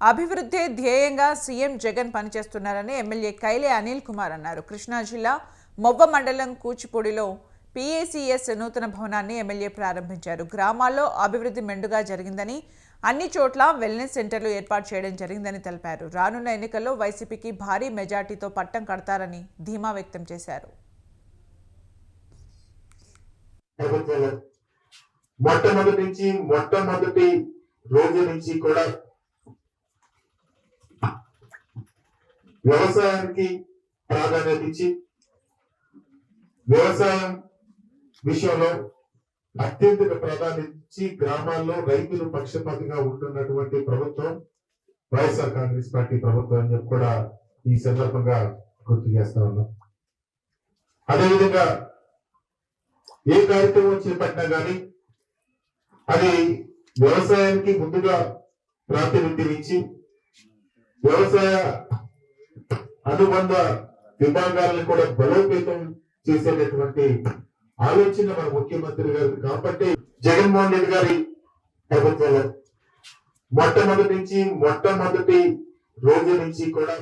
అభివృద్ధి ధ్యేయంగా సీఎం జగన్ పనిచేస్తున్నారని ఎమ్మెల్యే కైలే అనిల్ కుమార్ అన్నారు. కృష్ణా జిల్లా మొవ్వ మండలం కూచిపూడిలో పీఏసీఎస్ నూతన భవనాన్ని ఎమ్మెల్యే ప్రారంభించారు. గ్రామాల్లో అభివృద్ధి మెండుగా జరిగిందని అన్ని చోట్ల వెల్నెస్ సెంటర్లు ఏర్పాటు చేయడం జరిగిందని తెలిపారు. రానున్న ఎన్నికల్లో వైసీపీకి భారీ మెజార్టీతో పట్టం కడతారని ధీమా వ్యక్తం చేశారు. మొట్టమొదటి నుంచి మొట్టమొదటి రోజు నుంచి కూడా వ్యవసాయానికి ప్రాధాన్యత ఇచ్చి వ్యవసాయం విషయంలో అత్యంత ప్రాధాన్యత ఇచ్చి గ్రామాల్లో రైతులు పక్షపాతిగా ఉంటున్నటువంటి ప్రభుత్వం వైఎస్ఆర్ కాంగ్రెస్ పార్టీ ప్రభుత్వం అని చెప్పి కూడా ఈ సందర్భంగా గుర్తు చేస్తా ఉన్నాం. అదేవిధంగా ఏ కార్యక్రమం చేపట్టినా కానీ అది వ్యవసాయానికి ముందుగా ప్రాతినిధ్యం ఇచ్చి వ్యవసాయ అనుబంధ విభాగాలను కూడా బలోపేతం చేసేటటువంటి ఆలోచన మన ముఖ్యమంత్రి గారు కాబట్టి జగన్మోహన్ రెడ్డి గారి ప్రభుత్వంలో మొట్టమొదటి నుంచి మొట్టమొదటి రోజు నుంచి కూడా